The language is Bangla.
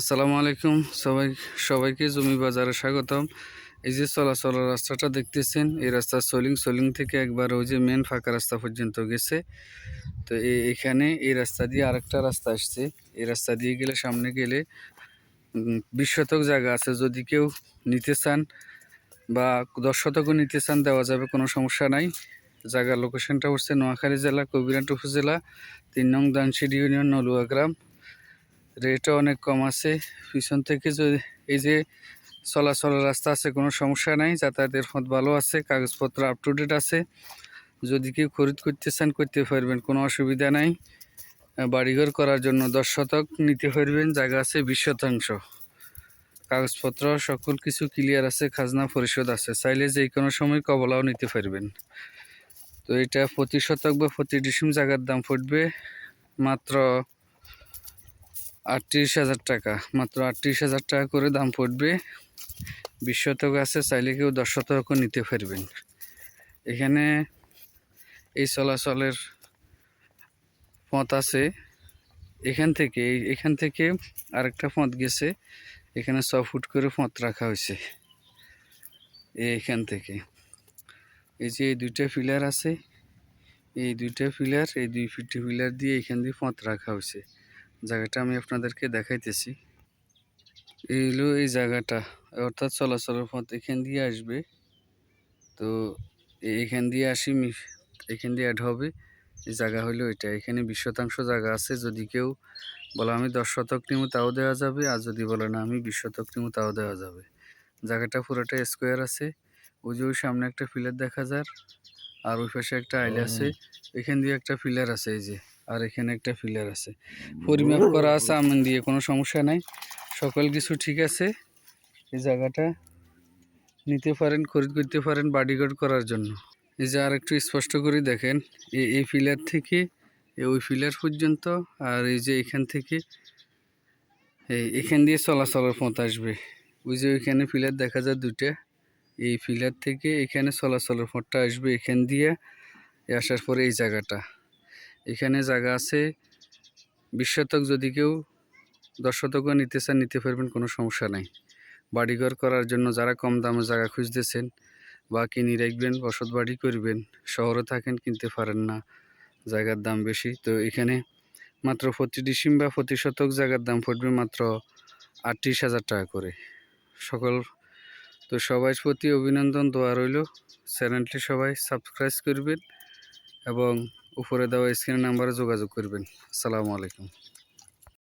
আসসালামু আলাইকুম। সবাই সবাইকে জমি বাজারে স্বাগতম। এই যে চলাচলের রাস্তাটা দেখতেছেন, এই রাস্তা সোলিং সোলিং থেকে একবার ওই যে মেন ফাঁকা রাস্তা পর্যন্ত গেছে। তো এখানে এই রাস্তা দিয়ে আরেকটা রাস্তা আসছে। এই রাস্তা দিয়ে গেলে সামনে গেলে বিশ শতক জায়গা আছে। যদি কেউ নিতে চান বা দশ শতকও নিতে চান, দেওয়া যাবে, কোনো সমস্যা নাই। জায়গার লোকেশনটা হচ্ছে নোয়াখালী জেলা কবিরাট উপজেলা, তিন নং দানসিডি ইউনিয়ন, নলুয়া গ্রাম। রেটও অনেক কম আছে। পিছন থেকে যদি এই যে চলাচলের রাস্তা আছে, কোনো সমস্যা নাই, যাতায়াতের পথ ভালো আছে, কাগজপত্র আপ টু ডেট আছে। যদি কেউ খরিদ করতে চান, করতে পারবেন, কোনো অসুবিধা নাই। বাড়িঘর করার জন্য দশ শতক নিতে পারবেন, জায়গা আছে বিশ শতাংশ। কাগজপত্র, সকল কিছু ক্লিয়ার আছে, খাজনা পরিশোধ আছে, চাইলে যে কোনো সময় কবলাও নিতে পারবেন। তো এটা প্রতি শতক বা প্রতি ডিসিম জায়গার দাম পড়বে মাত্র আটত্রিশ হাজার টাকা। মাত্র আটত্রিশ হাজার টাকা করে দাম পড়বে। বিশ শতক আছে, চাইলে কেউ দশ শতকও নিতে পারবেন। এখানে এই চলাচলের পথ আছে। এখান থেকে এখান থেকে আরেকটা পথ গেছে। এখানে ছ ফুট করে পথ রাখা হয়েছে। এখান থেকে। এই যে এই দুইটা পিলার আছে, এই দুইটা পিলার, এই দুই ফিটি পিলার দিয়ে এখান দিয়ে পথ রাখা হয়েছে। জায়গাটা আমি আপনাদেরকে দেখাইতেছি। এই হলো এই জায়গাটা অর্থাৎ চলাচলের পথ এখান দিয়ে আসবে। তো এখান দিয়ে আসি এখান দিয়ে অ্যাড হবে। এই জায়গা হলো এটা। এখানে বিশ শতাংশ জায়গা আছে। যদি কেউ বলে আমি দশ শতক নিমু তাও দেওয়া যাবে। আর যদি বলে না আমি বিশ শতক নিমু তাও দেওয়া যাবে। জায়গাটা পুরোটা স্কোয়ার আছে। ওই যে ওই সামনে একটা ফিলার দেখা যার। আর ওই পাশে একটা আইল আছে। এখান দিয়ে একটা ফিলার আছে এই যে। আর এখানে একটা ফিলার আছে। পরিমাপ করা আছে আমেন দিয়ে কোনো সমস্যা নাই। সকল কিছু ঠিক আছে। এই জায়গাটা নিতে পারেন খরিদ করতে পারেন বাডিগার্ড করার জন্য। এই যে আর একটু স্পষ্ট করে দেখেন এই এই পিলার থেকে ওই ফিলার পর্যন্ত আর এই যে এখান থেকে এই এখান দিয়ে চলাচলের পথ আসবে। ওই যে ওইখানে ফিলার দেখা যায় দুটা এই পিলার থেকে এখানে চলাচলের পথটা আসবে এখান দিয়ে। আসার পরে এই জায়গাটা। এখানে জায়গা আছে। বিশ শতক যদি কেউ দশ শতকও নিতে চান, নিতে পারবেন, কোনো সমস্যা নাই। বাড়িঘর করার জন্য যারা কম দামে জায়গা খুঁজতেছেন বা কিনে রাখবেন, বসত বাড়ি করবেন, শহরে থাকেন, কিনতে পারেন না, জায়গার দাম বেশি। তো এখানে মাত্র প্রতি ডিসিম বা প্রতি শতক জায়গার দাম পড়বে মাত্র আটত্রিশ হাজার টাকা করে। সকল, তো সবাই প্রতি অভিনন্দন, দোয়া রইল। চ্যানেলটি সবাই সাবস্ক্রাইব করবেন এবং উপরে দেওয়া স্ক্রিন নাম্বারে যোগাযোগ করবেন। আসসালামু আলাইকুম।